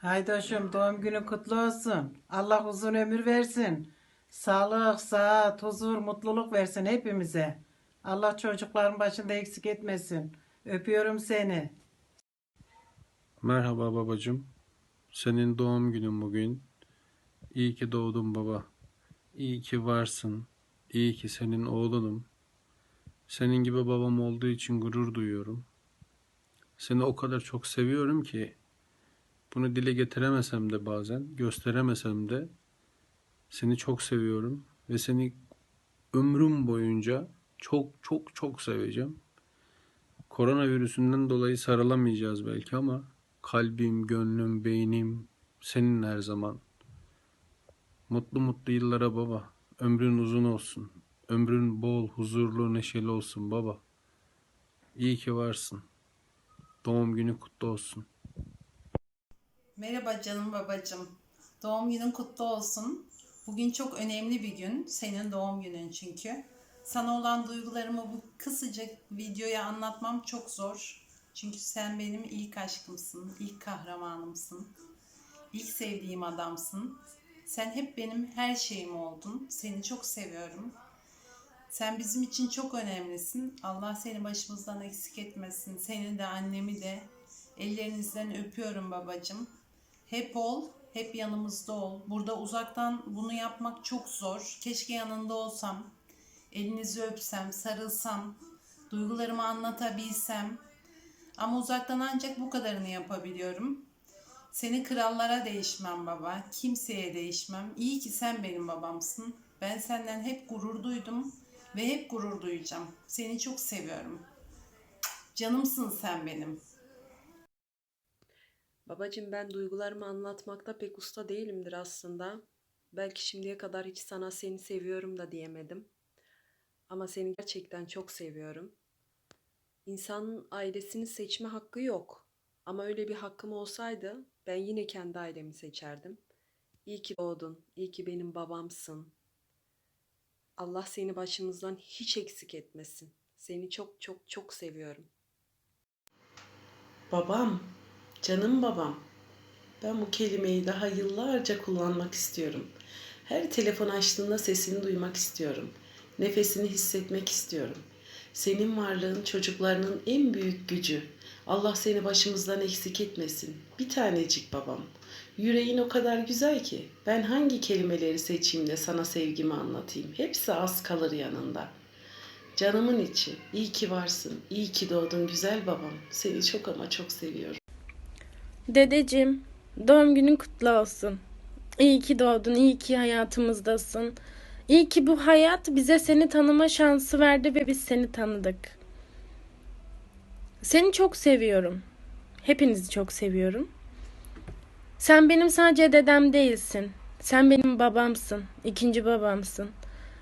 Haydoşum doğum günün kutlu olsun. Allah uzun ömür versin. Sağlık, sıhhat, huzur, mutluluk versin hepimize. Allah çocukların başında eksik etmesin. Öpüyorum seni. Merhaba babacığım. Senin doğum günün bugün. İyi ki doğdun baba. İyi ki varsın. İyi ki senin oğlunum. Senin gibi babam olduğu için gurur duyuyorum. Seni o kadar çok seviyorum ki bunu dile getiremesem de bazen, gösteremesem de seni çok seviyorum ve seni ömrüm boyunca çok çok çok seveceğim. Koronavirüsünden dolayı sarılamayacağız belki ama kalbim, gönlüm, beynim senin her zaman. Mutlu mutlu yıllara baba. Ömrün uzun olsun. Ömrün bol, huzurlu, neşeli olsun baba. İyi ki varsın. Doğum günü kutlu olsun. Merhaba canım babacığım. Doğum günün kutlu olsun. Bugün çok önemli bir gün. Senin doğum günün çünkü. Sana olan duygularımı bu kısacık videoya anlatmam çok zor. Çünkü sen benim ilk aşkımsın, ilk kahramanımsın. İlk sevdiğim adamsın. Sen hep benim her şeyim oldun. Seni çok seviyorum. Sen bizim için çok önemlisin. Allah seni başımızdan eksik etmesin. Seni de annemi de ellerinizden öpüyorum babacığım. Hep ol, hep yanımızda ol. Burada uzaktan bunu yapmak çok zor. Keşke yanında olsam, elinizi öpsem, sarılsam, duygularımı anlatabilsem. Ama uzaktan ancak bu kadarını yapabiliyorum. Seni krallara değişmem baba, kimseye değişmem. İyi ki sen benim babamsın. Ben senden hep gurur duydum ve hep gurur duyacağım. Seni çok seviyorum. Canımsın sen benim. Babacığım ben duygularımı anlatmakta pek usta değilimdir aslında. Belki şimdiye kadar hiç sana seni seviyorum da diyemedim. Ama seni gerçekten çok seviyorum. İnsanın ailesini seçme hakkı yok. Ama öyle bir hakkım olsaydı ben yine kendi ailemi seçerdim. İyi ki doğdun, iyi ki benim babamsın. Allah seni başımızdan hiç eksik etmesin. Seni çok çok çok seviyorum. Babam, canım babam. Ben bu kelimeyi daha yıllarca kullanmak istiyorum. Her telefon açtığında sesini duymak istiyorum. Nefesini hissetmek istiyorum. Senin varlığın çocuklarının en büyük gücü. Allah seni başımızdan eksik etmesin. Bir tanecik babam. Yüreğin o kadar güzel ki ben hangi kelimeleri seçeyim de sana sevgimi anlatayım. Hepsi az kalır yanında. Canımın içi. İyi ki varsın. İyi ki doğdun güzel babam. Seni çok ama çok seviyorum. Dedeciğim, doğum günün kutlu olsun. İyi ki doğdun, iyi ki hayatımızdasın. İyi ki bu hayat bize seni tanıma şansı verdi ve biz seni tanıdık. Seni çok seviyorum. Hepinizi çok seviyorum. Sen benim sadece dedem değilsin. Sen benim babamsın, ikinci babamsın.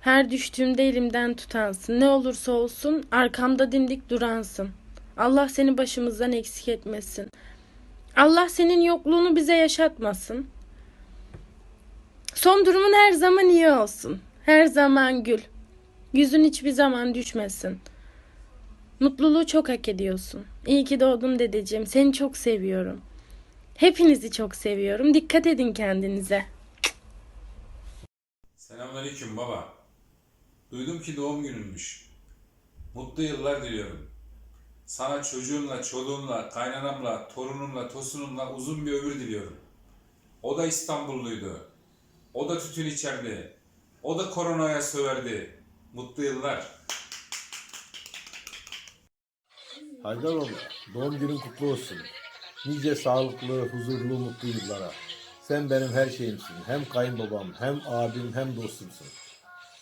Her düştüğümde elimden tutansın. Ne olursa olsun arkamda dimdik duransın. Allah seni başımızdan eksik etmesin. Allah senin yokluğunu bize yaşatmasın. Son durumun her zaman iyi olsun. Her zaman gül. Yüzün hiçbir zaman düşmesin. Mutluluğu çok hak ediyorsun. İyi ki doğdun dedeciğim. Seni çok seviyorum. Hepinizi çok seviyorum. Dikkat edin kendinize. Selamünaleyküm baba. Duydum ki doğum gününmüş. Mutlu yıllar diliyorum. Sana çocuğumla, çoluğumla, kaynanamla, torunumla, tosunumla uzun bir ömür diliyorum. O da İstanbulluydu. O da tütün içerdi. O da koronaya söverdi. Mutlu yıllar. Haydaroğlu, doğum günün kutlu olsun. Nice sağlıklı, huzurlu, mutlu yıllara. Sen benim her şeyimsin. Hem kayınbabam, hem abim, hem dostumsun.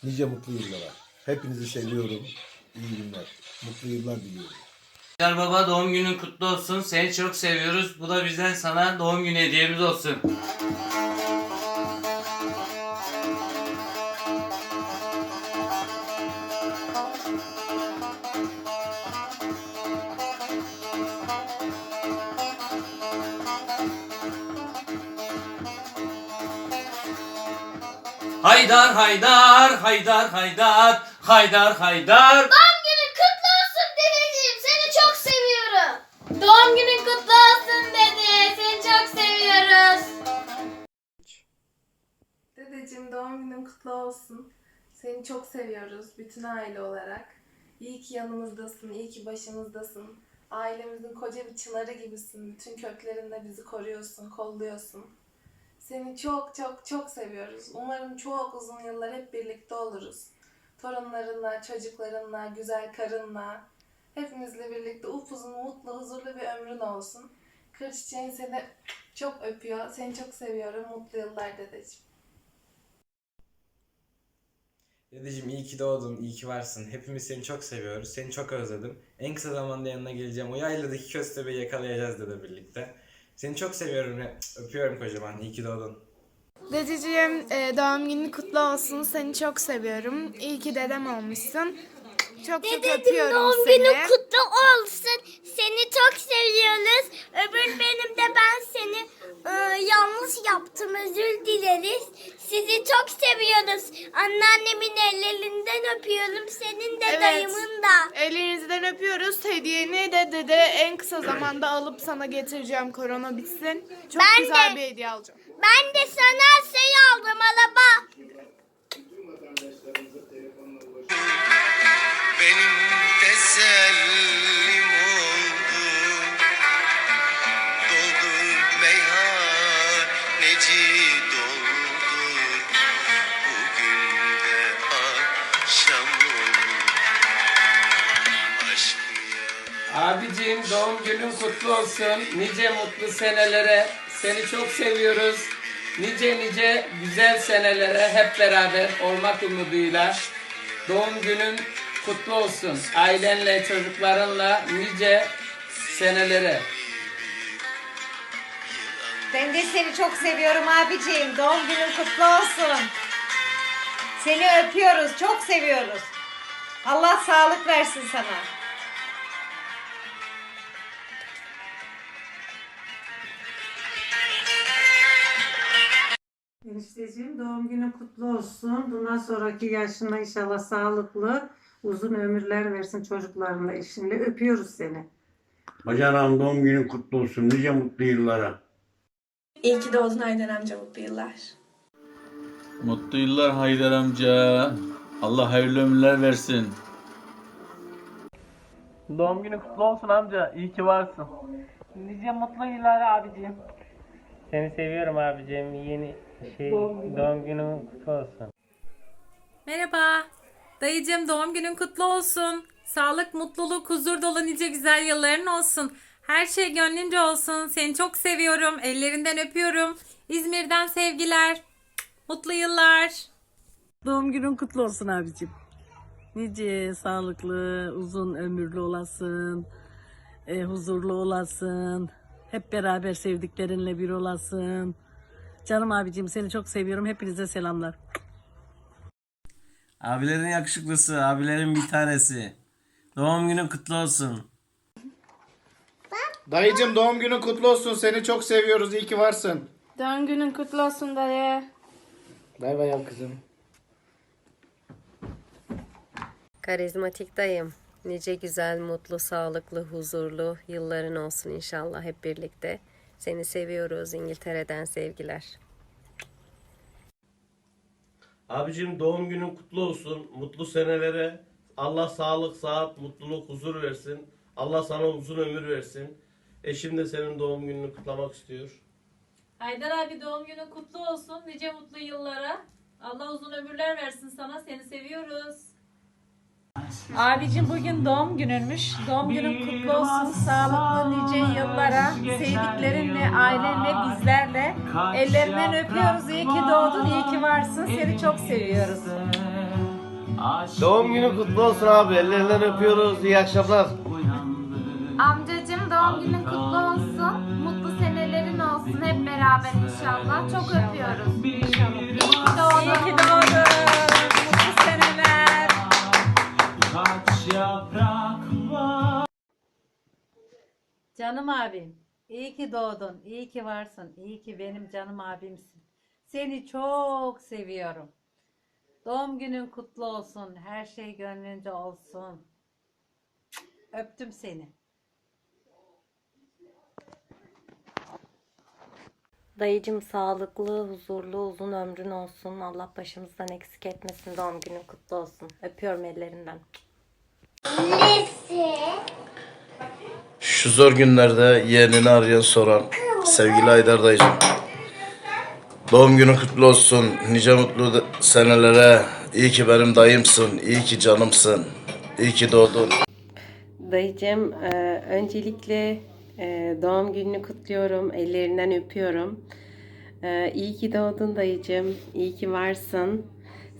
Nice mutlu yıllara. Hepinizi seviyorum. İyi günler. Mutlu yıllar diliyorum. Haydar Baba doğum günün kutlu olsun. Seni çok seviyoruz. Bu da bizden sana doğum günü hediyemiz olsun. Haydar Haydar Haydar Haydar Haydar Haydar olsun. Seni çok seviyoruz bütün aile olarak. İyi ki yanımızdasın, iyi ki başımızdasın. Ailemizin koca bir çınarı gibisin. Bütün köklerinde bizi koruyorsun, kolluyorsun. Seni çok çok çok seviyoruz. Umarım çok uzun yıllar hep birlikte oluruz. Torunlarınla, çocuklarınla, güzel karınla. Hepimizle birlikte upuzun, mutlu, huzurlu bir ömrün olsun. Kır çiçeğin seni çok öpüyor. Seni çok seviyorum. Mutlu yıllar dedeciğim. Dedeciğim iyi ki doğdun, iyi ki varsın. Hepimiz seni çok seviyoruz. Seni çok özledim. En kısa zamanda yanına geleceğim. O yayladaki köstebeği yakalayacağız dede birlikte. Seni çok seviyorum. Öpüyorum kocaman. İyi ki doğdun. Dedeciğim e, doğum günün kutlu olsun. Seni çok seviyorum. İyi ki dedem olmuşsun. Çok çok Dedeciğim öpüyorum doğum seni. günün kutlu olsun. Seni çok seviyoruz. Öbür benim de ben seni e, yanlış yaptım. Özür dileriz. Sizi çok seviyoruz. Anneannemin ellerinden öpüyorum. Senin de Evet. dayımın da. Ellerinizden öpüyoruz. Hediyeni de dede en kısa zamanda alıp sana getireceğim. Korona bitsin. Çok Ben güzel de. bir hediye alacağım. Ben de sana şey aldım araba. Abicim doğum günün kutlu olsun. Nice mutlu senelere. Seni çok seviyoruz. Nice nice güzel senelere hep beraber olmak umuduyla. Doğum günün kutlu olsun. Ailenle, çocuklarınla nice senelere. Ben de seni çok seviyorum abiciğim. Doğum günün kutlu olsun. Seni öpüyoruz, çok seviyoruz. Allah sağlık versin sana. Enişteciğim doğum günün kutlu olsun. Bundan sonraki yaşına inşallah sağlıklı, uzun ömürler versin çocuklarınla, eşinle. Öpüyoruz seni. Bacanağım doğum günün kutlu olsun. Nice mutlu yıllara. İyi ki doğdun Aydan amca mutlu yıllar. Mutlu yıllar Haydar amca. Allah hayırlı ömürler versin. Doğum günün kutlu olsun amca. İyi ki varsın. Nice mutlu yıllar abicim. Seni seviyorum abicim. Yeni şey doğum günün kutlu olsun. Merhaba. Dayıcığım doğum günün kutlu olsun. Sağlık, mutluluk, huzur dolu nice güzel yılların olsun. Her şey gönlünce olsun. Seni çok seviyorum. Ellerinden öpüyorum. İzmir'den sevgiler. Mutlu yıllar. Doğum günün kutlu olsun abicim. Nice sağlıklı, uzun ömürlü olasın. e, huzurlu olasın. Hep beraber sevdiklerinle bir olasın. Canım abicim seni çok seviyorum. Hepinize selamlar. Abilerin yakışıklısı, abilerin bir tanesi. Doğum günün kutlu olsun. Dayıcım doğum günün kutlu olsun. Seni çok seviyoruz. İyi ki varsın. Doğum günün kutlu olsun dayı. Bay bay kızım. Karizmatik dayım. Nice güzel, mutlu, sağlıklı, huzurlu yılların olsun inşallah hep birlikte. Seni seviyoruz İngiltere'den sevgiler. Abicim doğum günün kutlu olsun. Mutlu senelere. Allah sağlık, sıhhat, mutluluk, huzur versin. Allah sana uzun ömür versin. Eşim de senin doğum gününü kutlamak istiyor. Haydar abi doğum günün kutlu olsun. Nice mutlu yıllara. Allah uzun ömürler versin sana. Seni seviyoruz. Abicim bugün doğum gününmüş. Doğum günün kutlu olsun. Sağlıklı nice yıllara. Sevdiklerinle, ailenle, bizlerle. Ellerinden öpüyoruz. İyi ki doğdun, iyi ki varsın. Seni çok seviyoruz. Doğum günün kutlu olsun abi. Ellerinden öpüyoruz. İyi akşamlar. Amcacığım doğum günün kutlu olsun. Mutlu senelerin olsun hep beraber inşallah. Çok öpüyoruz. İyi ki doğdun. Canım abim, iyi ki doğdun, iyi ki varsın, iyi ki benim canım abimsin. Seni çok seviyorum. Doğum günün kutlu olsun, her şey gönlünce olsun. Öptüm seni. Dayıcım sağlıklı, huzurlu, uzun ömrün olsun. Allah başımızdan eksik etmesin. Doğum günün kutlu olsun. Öpüyorum ellerinden. Şu zor günlerde yeğenini arayan soran sevgili Haydar dayıcım. Doğum günün kutlu olsun. Nice mutlu senelere. İyi ki benim dayımsın. İyi ki canımsın. İyi ki doğdun. Dayıcım, e, öncelikle e, doğum gününü kutluyorum, ellerinden öpüyorum. E, iyi ki doğdun dayıcım, iyi ki varsın.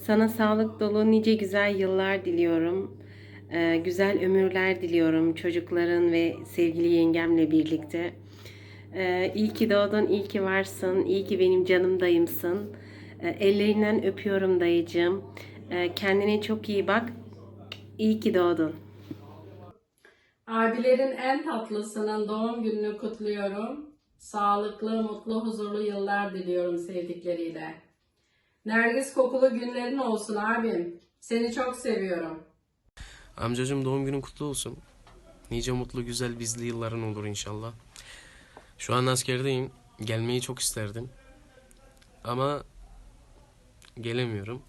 Sana sağlık dolu nice güzel yıllar diliyorum. E, güzel ömürler diliyorum çocukların ve sevgili yengemle birlikte. E, iyi ki doğdun, iyi ki varsın, iyi ki benim canım dayımsın. E, ellerinden öpüyorum dayıcım. E, kendine çok iyi bak. İyi ki doğdun. Abilerin en tatlısının doğum gününü kutluyorum. Sağlıklı, mutlu, huzurlu yıllar diliyorum sevdikleriyle. Nergis kokulu günlerin olsun abim. Seni çok seviyorum. Amcacım doğum günün kutlu olsun. Nice mutlu güzel bizli yılların olur inşallah. Şu an askerdeyim. Gelmeyi çok isterdim. Ama gelemiyorum.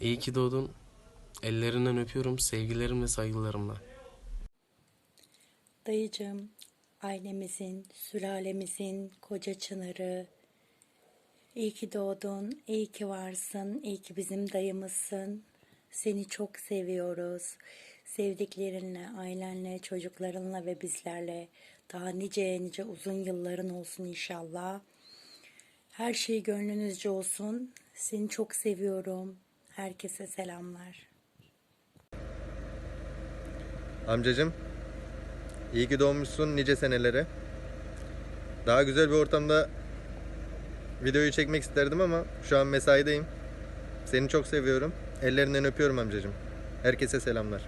İyi ki doğdun. Ellerinden öpüyorum sevgilerimle saygılarımla. Dayıcım, ailemizin, sülalemizin koca çınarı. İyi ki doğdun, iyi ki varsın, iyi ki bizim dayımızsın. Seni çok seviyoruz. Sevdiklerinle, ailenle, çocuklarınla ve bizlerle daha nice nice uzun yılların olsun inşallah. Her şey gönlünüzce olsun. Seni çok seviyorum. Herkese selamlar. Amcacım, iyi ki doğmuşsun nice senelere. Daha güzel bir ortamda videoyu çekmek isterdim ama şu an mesaideyim. Seni çok seviyorum. Ellerinden öpüyorum amcacım. Herkese selamlar.